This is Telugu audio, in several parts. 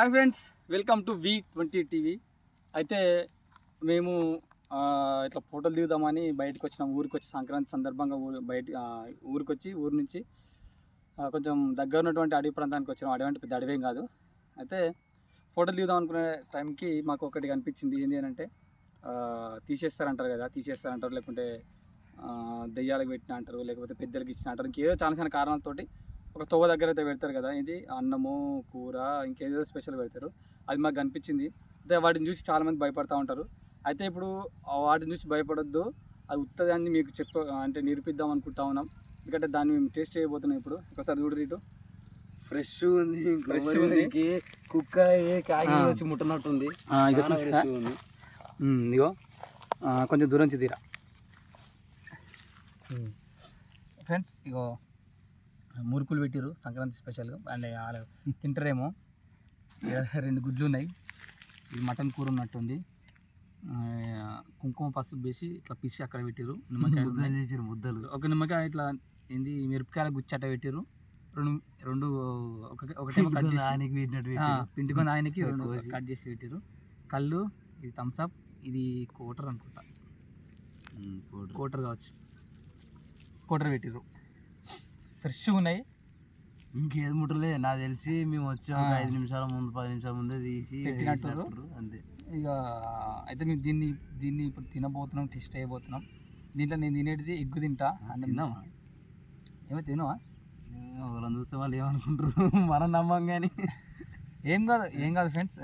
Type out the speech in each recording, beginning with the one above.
Hi friends welcome to V twenty TV. అయితే మేము ఇట్లా ఫోటోలు దిగుదామని బయటకు వచ్చినాం. ఊరికి వచ్చి సంక్రాంతి సందర్భంగా ఊరు బయట ఊరికి వచ్చి ఊరి నుంచి కొంచెం దగ్గర ఉన్నటువంటి అడవి ప్రాంతానికి వచ్చినాం. అడవి అంటే పెద్ద అడవేం కాదు. అయితే ఫోటోలు దిగుదాం అనుకునే టైంకి మాకు ఒకటి కనిపించింది. ఏంటి అని అంటే తీసేస్తారంటారు కదా తీసేస్తారంటారు. లేకుంటే దెయ్యాలకు పెట్టిన అంటారు. లేకపోతే పెద్దలకు ఇచ్చిన అంటారు. ఇంకేదో చాలా చాలా కారణాలతోటి ఒక తోవ దగ్గర అయితే పెడతారు కదా ఇది అన్నము కూర ఇంకేదో స్పెషల్ పెడతారు. అది మాకు కనిపించింది. అయితే వాటిని చూసి చాలామంది భయపడతా ఉంటారు. అయితే ఇప్పుడు వాటిని చూసి భయపడొద్దు. అది ఉత్తది అని మీకు చెప్ప అంటే నిరూపిద్దాం అనుకుంటా ఉన్నాం. ఎందుకంటే దాన్ని మేము టేస్ట్ చేయబోతున్నాం ఇప్పుడు. ఒకసారి చూడు ఇటు ఫ్రెష్ ఉంది. ఫ్రెష్ ఉంది. కుక్క ఏ కాగి ఆ. వచ్చి ముట్టనట్టుంది. ఆ, కొంచెం దూరం నుంచి తీరా. ఫ్రెండ్స్ ఇగో మురుకులు పెట్టిరు సంక్రాంతి స్పెషల్ అండ్ వాళ్ళు తింటారేమో రెండు గుడ్లు ఉన్నాయి. ఇది మటన్ కూర ఉన్నట్టుంది. కుంకుమ పసుపు వేసి ఇట్లా పిసి అక్కడ పెట్టిరు నిమ్మకాయ ముద్దలు ఒక నిమ్మకాయ ఇట్లా ఏంది మిరపకాయల గుచ్చట పెట్టిరు రెండు రెండు ఒక ఒకటేమో కట్ చేసి పెట్టిరు. పిండుకొని ఆయనకి. కట్ చేసి పెట్టారు కళ్ళు ఇది థమ్స్అప్ ఇది కోటర్ అనుకుంటా. కోటర్ కావచ్చు. కోటర్ పెట్టిర్రు. ఫ్రెష్గా ఉన్నాయి. ఇంకేది ముట్టలే నాకు తెలిసి మేము వచ్చి ఒక. ఐదు నిమిషాల ముందు పది నిమిషాల ముందే తీసి. అంతే. ఇక అయితే మేము దీన్ని దీన్ని ఇప్పుడు తినబోతున్నాం టెస్ట్ చేయబోతున్నాం. దీంట్లో నేను తినేటిది ఎగ్గు తింటా. అన్నం తిందామా? ఏమో తినవా? వాళ్ళని చూస్తే వాళ్ళు ఏమనుకుంటారు? మనం నమ్మం కానీ ఏం కాదు ఏం కాదు ఫ్రెండ్స్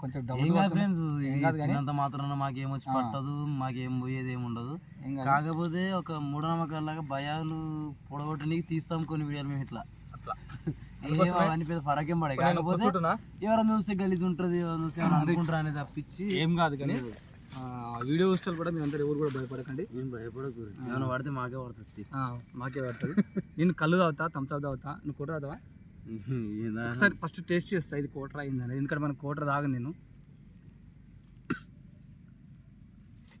కొంచెం ఏం డబ్బులు కాదు. ఫ్రెండ్స్ ఏం కాదు కానీ తిన్నంత మాత్రాన మాకేమొచ్చి. పట్టదు మాకేం పోయేది ఏమి ఉండదు. కాకపోతే ఒక మూఢనమ్మకాలాగా భయాలు పొడగొట్టడానికి తీస్తాం కొన్ని వీడియోలు మేము ఇట్లా. అవన్నీ పెద్ద ఫరకేం పడే. నేను కాకపోతే. ఎవరైనా చూస్తే గలీజ్ ఉంటుంది ఎవరైనా చూస్తే అనుకుంటారా అనేది తప్పించి ఏం కాదు కానీ ఆ, వీడియో చూస్తారు కూడా మీరు అందరు ఎవరు కూడా భయపడకండి. ఏం భయపడకు. ఏమైనా పడితే మాకే పడుతుంది. ఆ, మాకే పడుతుంది. నేను కళ్ళు తాగుతా థమ్స్అప్ తాగుతా. నువ్వు కోటర్ తాగుతావా? ఒకసారి ఫస్ట్ టేస్ట్ చేస్తా ఇది కోటర్ అయిందని. ఎందుకంటే మన కోటర్ తాగను నేను.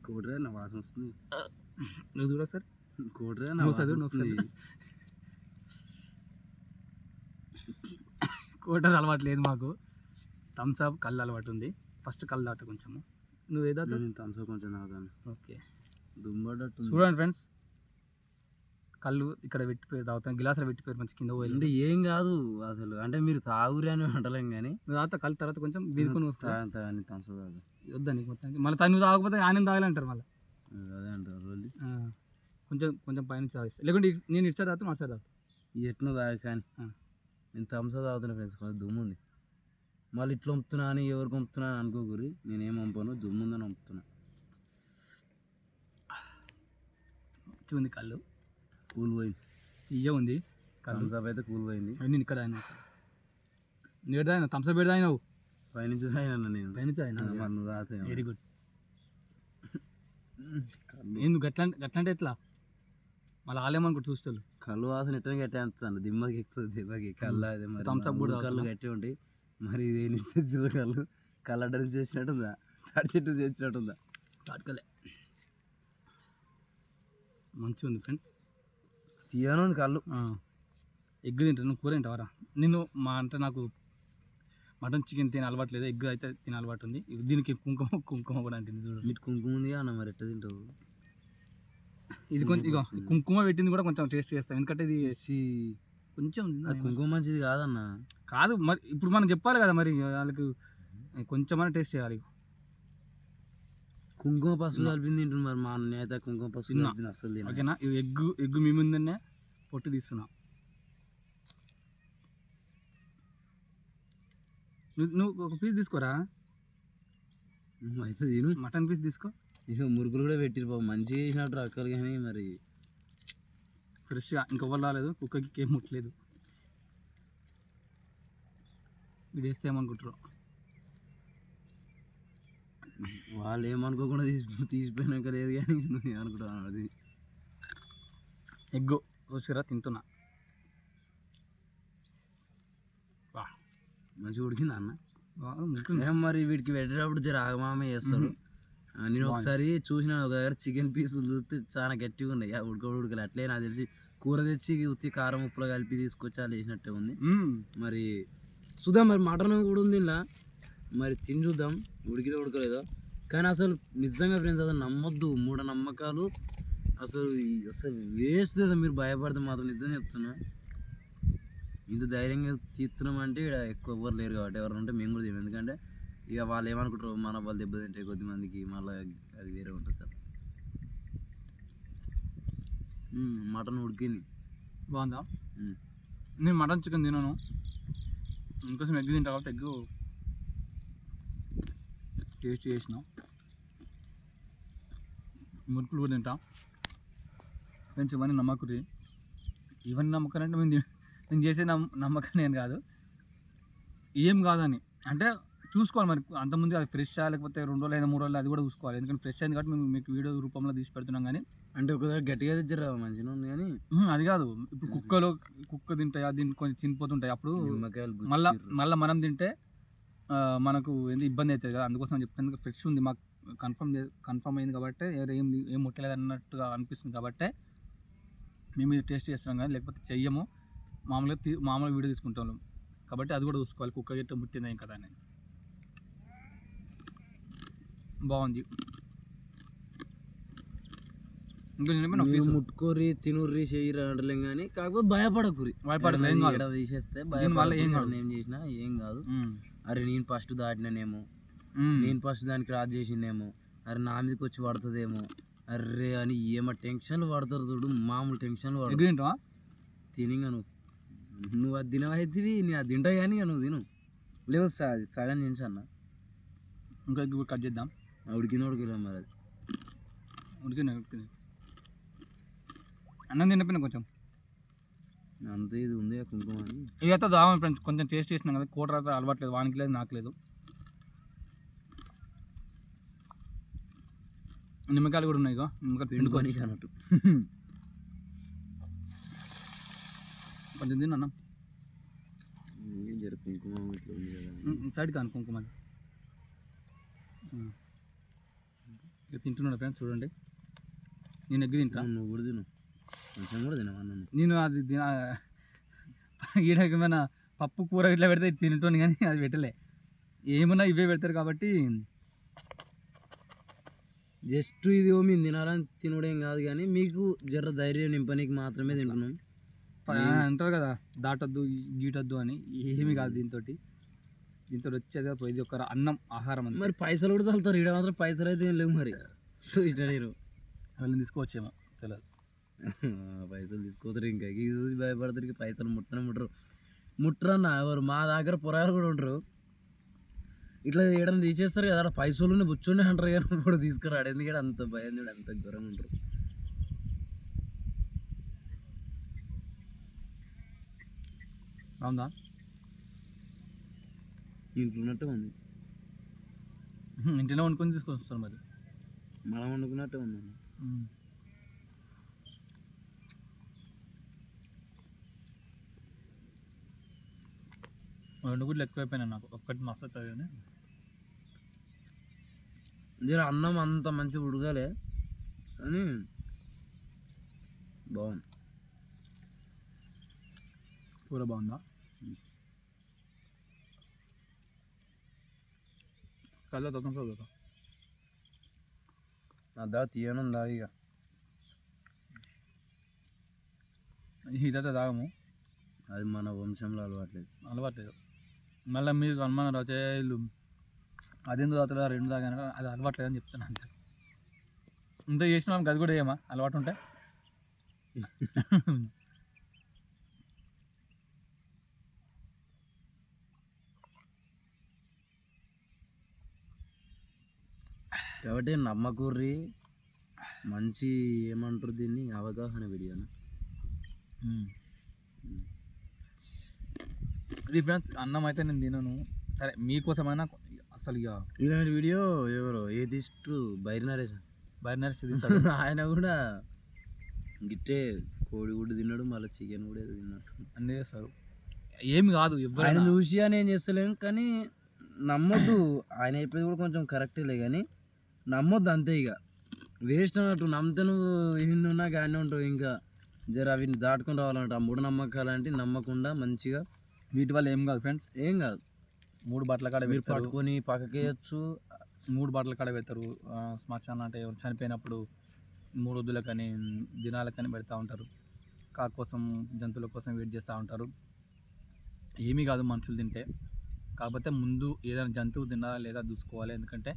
కోటరే నా వాసన వస్తుంది. నువ్వు చూడ సార్ కోటరే నా చదువు, వస్తుంది. కోటర్ అలవాటు లేదు మాకు. థమ్స్అప్ కళ్ళు అలవాటు ఉంది. ఫస్ట్ కళ్ళు తాగుతా కొంచెము. నువ్వు ఏదో థమ్స్ కొంచెం తాగుతాను. ఓకే చూడండి ఫ్రెండ్స్ కళ్ళు ఇక్కడ పెట్టిపోయి తాగుతాను గిలాసులో పెట్టిపోయారు మంచి కింద పోయి అంటే ఏం కాదు అసలు. అంటే మీరు తాగురే అని అంటలేం కానీ తాగుతా కళ్ళు తర్వాత కొంచెం బీరుకొని వస్తా తాగని తాగని థమ్స్ తాగు. వద్దా నీకు మొత్తానికి. మళ్ళీ తను తాగకపోతే ఆయన తాగాలంటారు మళ్ళీ? అదే అంటారు కొంచెం కొంచెం పైన తాగిస్తా. లేకుంటే నేను ఇటు సైడ్ తాగుతాను అటు సైడ్ తాగుతా. ఈ ఎట్నో తాగు కానీ. నేను థమ్స్ తాగుతున్నా ఫ్రెండ్స్ కొంచెం దుమ్ము ఉంది. మళ్ళీ ఇట్లా పంపుతున్నా అని ఎవరు పంపుతున్నా అని అనుకోకూరి నేనేం పంపాను దుమ్ము ఉందని పంపుతున్నా మంచిగా ఉంది కళ్ళు. కూల్ పోయింది ఇయ్య ఉంది. కళ్ళు థమ్స్ అప్ అయితే కూల్ పోయింది అవి నేను ఇక్కడ ఆయన. నేడు ఆయన థమ్స్అప్ పెడదా అయినావు పైనుంచి తాగినా నేను. పైనుంచి ఆయన. వెరీ గుడ్ ఎందుకు గట్లా గట్లంటే ఎట్లా? మళ్ళీ ఆలేమనుకుంటు చూస్తారు కళ్ళు వాసన ఎట్టనే గట్టి అంటున్నాను దిమ్మకి ఎక్కుతుంది దిమ్మకి కళ్ళు అదే మరి మా కూడా కళ్ళు. గట్టి ఉంటాయి. మరి ఇది ఏం చేసిన కళ్ళు. కళ్ళు అడ్డం చేసినట్టుందా? తాడి చెట్టు చేసినట్టుందా? తాటకలే మంచిగా ఉంది ఫ్రెండ్స్ తీయను ఉంది కళ్ళు. ఎగ్ తింటాను కూర తింటావరా నేను మా అంటే నాకు మటన్ చికెన్ తినే అలవాటు లేదు? ఎగ్ అయితే తినే అలవాటు ఉంది. దీనికి కుంకుమ కుంకుమ కూడా అంటే చూడు. నీకు కుంకుమ ఉంది అన్న మరి ఎట్ట తింటావు? ఇది కొంచెం ఇగో కుంకుమ పెట్టింది కూడా కొంచెం టేస్ట్ చేస్తాం. ఎందుకంటే ఇది కొంచెం కుంకుమ మంచిది కాదన్న. కాదు మరి ఇప్పుడు మనం చెప్పాలి కదా మరి వాళ్ళకి కొంచెం టేస్ట్ చేయాలి కుంకుమ పసుపు కలిపింది తింటుంది మరి మా అయితే కుంకుమ పసుపు. కలిపింది అస్సలు తిన ఓకేనా ఇవి ఎగ్గు ఎగ్గు మీ ముందనే పొట్టు తీస్తున్నా నువ్వు నువ్వు ఒక పీస్ తీసుకోరా? అయితే తిను. మటన్ పీస్ తీసుకో. ఇక మురుగులు కూడా పెట్టిరు బాబు మంచిగా చేసినట్టు అక్కలు కానీ మరి. ఫ్రెష్గా ఇంకెవ్వరు రాలేదు. కుక్కకి ఏం ముట్టలేదు. వీడు వేస్తే ఏమనుకుంటారు. వాళ్ళు ఏమనుకోకుండా తీసి తీసిపోయినాక లేదు కానీ నువ్వు ఏమనుకుంటావు అది? ఎగ్గు చూసిరా తింటున్నా. వా, మంచిగా ఉడికింది అన్న. ఏం మరి వీటికి పెట్టేటప్పుడు జర ఆగమామే చేస్తారు. నేను ఒకసారి చూసిన ఒక దగ్గర చికెన్ పీసులు చూస్తే చాలా గట్టిగా ఉన్నాయి. ఉడక ఉడకలు. అట్లే నాకు తెలిసి కూర తెచ్చి ఉత్తి కారం ఉప్పులో కలిపి తీసుకొచ్చి అలా వేసినట్టే ఉంది. మరి చూద్దాం మరి మటన్ కూడా ఉంది ఇలా మరి తిని చూద్దాం. ఉడికిదో ఉడకలేదో? కానీ అసలు నిజంగా ఫ్రెండ్స్ అసలు నమ్మొద్దు. మూఢ నమ్మకాలు అసలు అసలు వేస్ట్ కదా. మీరు భయపడితే మాత్రం నిజం చెప్తున్నా. ఇంత ధైర్యంగా తీస్తున్నాం అంటే ఇక్కడ ఎక్కువ ఎవరు లేరు కాబట్టి ఎవరు ఉంటే మేము కూడా తీయం ఎందుకంటే ఇక వాళ్ళు ఏమనుకుంటారు మన వాళ్ళు దెబ్బతింటే కొద్ది మందికి మళ్ళీ అది వేరే ఉంటుంది కదా. మటన్ ఉడికింది. బాగుందా. నేను మటన్ చికెన్ తినను. ఇంకోసం ఎగ్ తింటా కాబట్టి ఎగ్ టేస్ట్ చేసిన. మురుకులు కూడా తింటా. ఫ్రెండ్స్ ఇవన్నీ నమ్మకరి. ఇవన్నీ నమ్మకం అంటే మేము నేను చేసే నమ్ నమ్మకం నేను కాదు. ఏం కాదని. అంటే చూసుకోవాలి మరి. అంతకుముందు అది ఫ్రెష్ లేకపోతే రెండు రోజులు లేదా మూడు రోజులు అది కూడా చూసుకోవాలి. ఎందుకంటే ఫ్రెష్ అయింది కాబట్టి మేము మీకు వీడియో రూపంలో తీసి పెడుతున్నాం కానీ. అంటే ఒకసారి గట్టిగా తెచ్చారా మంచిగా ఉంది కానీ. అది కాదు. ఇప్పుడు కుక్కలో కుక్క తింటాయి అది కొంచెం చినిపోతుంటాయి అప్పుడు మళ్ళా. మళ్ళీ మనం తింటే మనకు ఏంది ఇబ్బంది అవుతుంది కదా. అందుకోసం చెప్తాను ఫ్రెష్ ఉంది. మాకు కన్ఫర్మ్ కన్ఫర్మ్ అయింది కాబట్టి ఏ- ఏం ముట్టలేదు అన్నట్టుగా అనిపిస్తుంది కాబట్టి మేము ఇది టేస్ట్ చేస్తున్నాం కానీ లేకపోతే చెయ్యము. మామూలుగా తీ- మామూలుగా వీడియో తీసుకుంటాం. కాబట్టి అది కూడా చూసుకోవాలి. కుక్క గిట్ట ముట్టింది ఏం కదా అని. బాగుంది. ముట్టుకోరి తినుర్రి చెయ్యరు అంటలేం కానీ కాకపోతే భయపడకురి భయపడకు, ఏం కాదు. ఏడ తీసేస్తే దీనివల్ల ఏం కాదు. ఏం చేసినా ఏం కాదు. అరే నేను ఫస్ట్ దాటినానేమో. నేను ఫస్ట్ దానికి క్రాస్ చేసిందేమో అరే నా మీదకి వచ్చి పడుతుందేమో. అర్రే అని ఏమో టెన్షన్లు పడతారు చూడు మామూలు టెన్షన్లు తింటావా? తినిగా నువ్వు. నువ్వు అది తినవైతివి నేను అది తింటా కానీ నువ్వు తిను. లేవు స- సగం అన్న ఇంకా కూడా కట్ చేద్దాం. ఉడికిన ఉడికిరా మరి అది. ఉడికింది ఉడికింది. అన్నం తిన్నపోయినా కొంచెం. అంత ఇది ఉంది కుంకుమ అని. ఇవైతే దావం ఫ్రెండ్స్ కొంచెం టేస్ట్ చేసినాం కదా కూర అయితే అలవాట్లేదు వానికి లేదు నాకు లేదు నిమ్మకాయలు కూడా ఉన్నాయి ఇగో నిమ్మకాయలు పిండుకొని అన్నట్టు కొంచెం తిన్న కుంకుమ ఇట్లా ఉంది కదా సైడ్ కాను కుంకుమ తింటున్నాడు ఫ్రెండ్స్ చూడండి. నేను ఎగ్గు తింటా. నువ్వు కూడా తిను. నేను అది తిన ఈడకేమైనా పప్పు కూర ఇట్లా పెడితే తింటుంది కానీ అది పెట్టలే. ఏమన్నా ఇవే పెడతారు కాబట్టి జస్ట్ ఇది మేము తినాలని తినడం కాదు కానీ మీకు జర ధైర్యం నింపనీకి మాత్రమే తింటున్నాం. అంటారు కదా దాటొద్దు గీటొద్దు అని. ఏమి కాదు దీంతో దీంతో వచ్చేది కాదు, ఇది ఒక అన్నం ఆహారం అని మరి పైసలు కూడా చల్లుతారు. ఈడ మాత్రం పైసలు అయితే ఏం లేవు మరి. ఇష్ట నీరు వాళ్ళని తీసుకోవచ్చేమో. తెలియదు పైసలు తీసుకోతారు ఇంకా ఇది చూసి భయపడతారు పైసలు ముట్టనే ముట్టరు. ముట్టరన్న ఎవరు మా దగ్గర పొరాలు కూడా ఉంటారు ఇట్లా ఏడని తీసేస్తారు కదా పైసలు బుచ్చుండే అంటారు కానీ ఇప్పుడు తీసుకురాడు. ఎందుకంటే అంత భయం చూడు అంత ఘోరంగా ఉంటారు. అవునా? ఇంట్లో ఉన్నట్టే ఉంది. ఇంటిలో వండుకొని తీసుకొని వస్తారు మరి. మనం వండుకున్నట్టే ఉంది. రెండు గుడ్లు ఎక్కువైపోయినాయి నాకు. ఒక్కటి మస్తు కానీ జర అన్నం అంత మంచిగా ఉడగాలే కానీ బాగుంది. కూర బాగుందా? కళ్ళ తొక్క అదా తీయనుందా ఇక. ఇదైతే తాగము. అది మన వంశంలో అలవాట్లేదు. అలవాట్లేదు. మళ్ళీ మీకు అనుమానం వచ్చే వీళ్ళు అదెందుకు తాగుతారా రెండు తాగాను అది అలవాట్లేదు అని చెప్తాను అంతే. ఇంత చేసిన వాళ్ళకి అది కూడా ఏమా? అలవాటు ఉంటే? కాబట్టి నమ్మకూర్రి మంచి ఏమంటారు దీన్ని? అవగాహన వీడియోనా? ఇది ఫ్రెండ్స్ అన్నం అయితే నేను తినను. సరే మీకోసమైనా అసలు ఇక ఇలాంటి వీడియో ఎవరు? ఏ తీస్తూ బైరి నరేష్? బయట నడిచి తీస్తాడు. ఆయన కూడా గిట్టే కోడి గుడ్డు తిన్నాడు మళ్ళీ చికెన్ కూడా తిన్నట్టు. అన్నీ చేస్తారు. ఏమి కాదు ఎవరైనా చూసి అని ఏం చేస్తలేం కానీ నమ్మొద్దు. ఆయన చెప్పేది కూడా కొంచెం కరెక్టేలే కానీ నమ్మొద్దు అంతే ఇక వేస్ట్ అన్నట్టు నమ్మితే నువ్వు ఎన్నున్నా కానీ ఉంటావు. ఇంకా జర అవి దాటుకొని రావాలంట. ఆ మూఢ నమ్మకాలు అంటే నమ్మకుండా మంచిగా వీటి వల్ల ఏం కాదు ఫ్రెండ్స్. ఏం కాదు. మూడు బట్టల కాడ మీరు పట్టుకొని పక్కకేయచ్చు. మూడు బట్టల కాడ పెడతారు శ్మశానం అంటే ఎవరు చనిపోయినప్పుడు మూడు వద్దులకని దినాలకని పెడతా ఉంటారు. కాకు కోసం జంతువుల కోసం వెయిట్ చేస్తూ ఉంటారు. ఏమీ కాదు మనుషులు తింటే. కాకపోతే ముందు ఏదైనా జంతువు తినాలా లేదా చూసుకోవాలి. ఎందుకంటే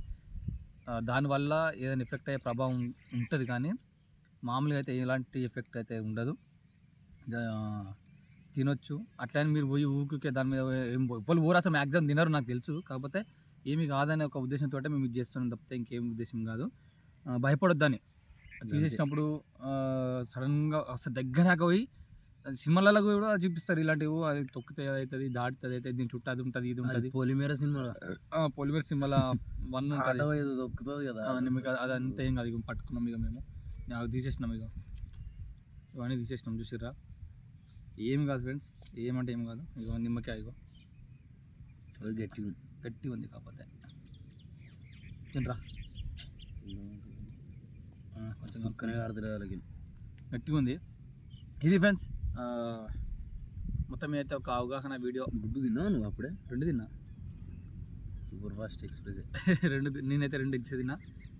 దానివల్ల ఏదైనా ఎఫెక్ట్ అయ్యే ప్రభావం ఉంటుంది కానీ మామూలుగా అయితే ఎలాంటి ఎఫెక్ట్ అయితే ఉండదు. తినొచ్చు. అట్లని మీరు పోయి ఊరికే దాని మీద ఏం వాళ్ళు ఊరు అసలు మ్యాక్సిమం తినరు నాకు తెలుసు. కాకపోతే ఏమి కాదనే ఒక ఉద్దేశంతో మేము ఇది చేస్తున్నాం తప్పితే ఇంకేం ఉద్దేశం కాదు. భయపడొద్దని తీసేసినప్పుడు సడన్గా అసలు దగ్గర దాకా పోయి సినిమాలలో కూడా చూపిస్తారు ఇలాంటివి అది తొక్కితే అవుతుంది దాటుతుంది అవుతుంది దీని చుట్టూ అది ఉంటుంది ఇది ఉంటుంది. పొలిమేర సినిమా. పొలిమేర్ సినిమాల వన్ ఉంటుంది. దొక్కుతుంది కదా. మీకు అది అదంతా ఏం కాదు పట్టుకున్నాం ఇక మేము. నాకు తీసేసినాం ఇక ఇవన్నీ తీసేసినాం చూసిర్రా? ఏం కాదు ఫ్రెండ్స్ ఏమంటే ఏం కాదు. ఇక నిమ్మకాయ ఇగో. అది గట్టిగా ఉంది. గట్టి ఉంది కాకపోతే. తినరా? కొంచెం సుక్కనే ఆడుతుంది వాళ్ళకి గట్టిగా ఉంది. ఇది ఫ్రెండ్స్ మొత్తం అయితే ఒక అవగాహన వీడియో. గుడ్డు తిన్నావు నువ్వు అప్పుడే? రెండు తిన్నా. సూపర్ ఫాస్ట్ ఎక్స్ప్రెస్ రెండు నేనైతే రెండు ఎగ్స్ తిన్నా.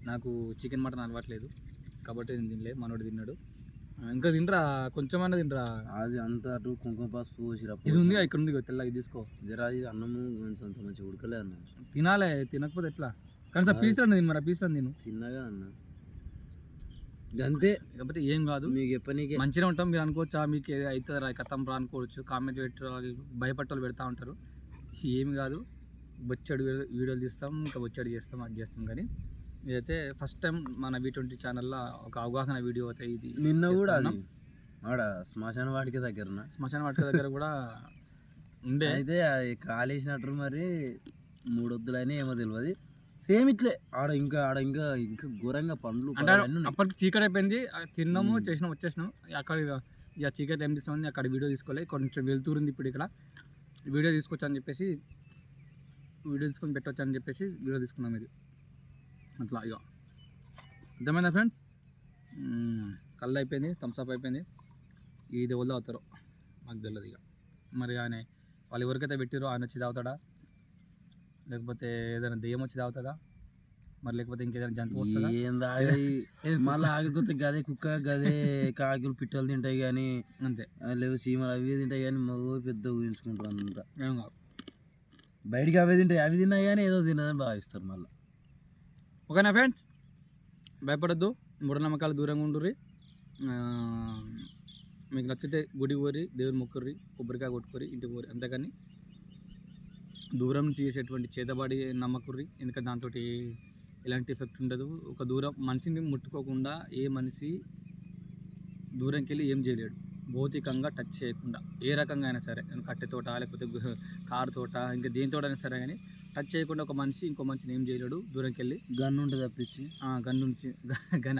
నాకు చికెన్ మటన్ అలవాట్లేదు. కాబట్టి నేను తినలేదు మనోడు తిన్నాడు. ఇంకా తినరా? కొంచెమన్నా తినరా? అది అంత అటు కుంకుమ పసుపు పోసిరా ఇది ఉంది ఇక్కడ ఉంది తెల్లగా ఇది తీసుకో. జరా ఇది అన్నము అంత మంచి ఉడకలే అన్న. తినాలే తినకపోతే ఎట్లా? కానీ పీస్ తిను మరి పీస్ ఉంది తిను. తిన్నగా అన్న. అంతే కాకపోతే ఏం కాదు. మీకు చెప్పనీకే. మంచిగా ఉంటాం మీరు అనుకోవచ్చా? మీకు అవుతుంది? రా కథం రా అనుకోవచ్చు. కామెంట్ పెట్టు భయపట్టలు పెడతా ఉంటారు. ఏమి కాదు. బొచ్చడు వీడియో- వీడియోలు తీస్తాం ఇంకా బొచ్చడు చేస్తాం అది చేస్తాం కానీ. ఇదైతే ఫస్ట్ టైం మన వి ట్వంటీ ఛానల్లో ఒక అవగాహన వీడియో అయితే ఇది నిన్న కూడా. ఆడ శ్మశాన వాటికి దగ్గరన? శ్మశాన వాటిక దగ్గర కూడా ఉండే. అయితే అది కాలేసినట్టు మరి మూడొద్దులని ఏమో తెలియదు సేమ్ ఇట్లే. ఆడ ఇంకా ఆడ ఇంకా ఇంకా ఘోరంగా పండ్లు అంటే. అప్పటికి చీకటి అయిపోయింది. తిన్నాము. చేసినాం వచ్చేసినాం. అక్కడ ఇక చీకటి ఏం తీస్తామని అక్కడ వీడియో తీసుకోలేదు కొంచెం వెళ్తూరుంది ఇప్పుడు ఇక్కడ. వీడియో తీసుకొచ్చా అని చెప్పేసి వీడియో తీసుకొని పెట్టొచ్చు అని చెప్పేసి వీడియో తీసుకున్నాం ఇది. అట్లా ఇక అర్థమైందా ఫ్రెండ్స్ కళ్ళు అయిపోయింది థమ్స్అప్ అయిపోయింది ఇది ఎవరు తాగుతారో? మాకు తెలియదు ఇక మరి ఆయన వాళ్ళు ఎవరికైతే పెట్టిరో ఆయన వచ్చి తాగుతాడా? లేకపోతే ఏదైనా దెయ్యం వచ్చి తాగుతుందా మరి లేకపోతే ఇంకేదైనా జంతువు వస్తుందా? మళ్ళీ ఆగిపోతే గదే కుక్క గదే కాకులు పిట్టలు తింటాయి కానీ అంతే. లేవు సీమలు అవి తింటాయి కానీ మగ పెద్ద ఊహించుకుంటారు అంతా. బయటికి అవే తింటాయి అవి తిన్నా కానీ ఏదో తినదని భావిస్తారు మళ్ళీ. ఓకేనా ఫ్రెండ్స్? భయపడద్దు. మూఢనమ్మకాలు దూరంగా ఉండుర్రి. మీకు నచ్చితే గుడి ఊరి దేవుని మొక్కుర్రి కొబ్బరికాయ కొట్టుకోరి ఇంటికి పోరి అంతేకాని దూరం నుంచి చేసేటువంటి చేతబడి నమ్మకుర్రి. ఎందుకంటే దాంతో ఎలాంటి ఎఫెక్ట్ ఉండదు. ఒక దూరం మనిషిని ముట్టుకోకుండా ఏ మనిషి దూరంకి వెళ్ళి ఏం చేయలేడు. భౌతికంగా టచ్ చేయకుండా ఏ రకంగా అయినా సరే. కట్టెతోట లేకపోతే కారుతోట కారు తోట ఇంకా దేనితోటైనా సరే కానీ టచ్ చేయకుండా ఒక మనిషి ఇంకో మనిషిని ఏం చేయలేడు? దూరంకి వెళ్ళి గన్ను ఉంటుంది తప్పించి గన్ నుంచి గన్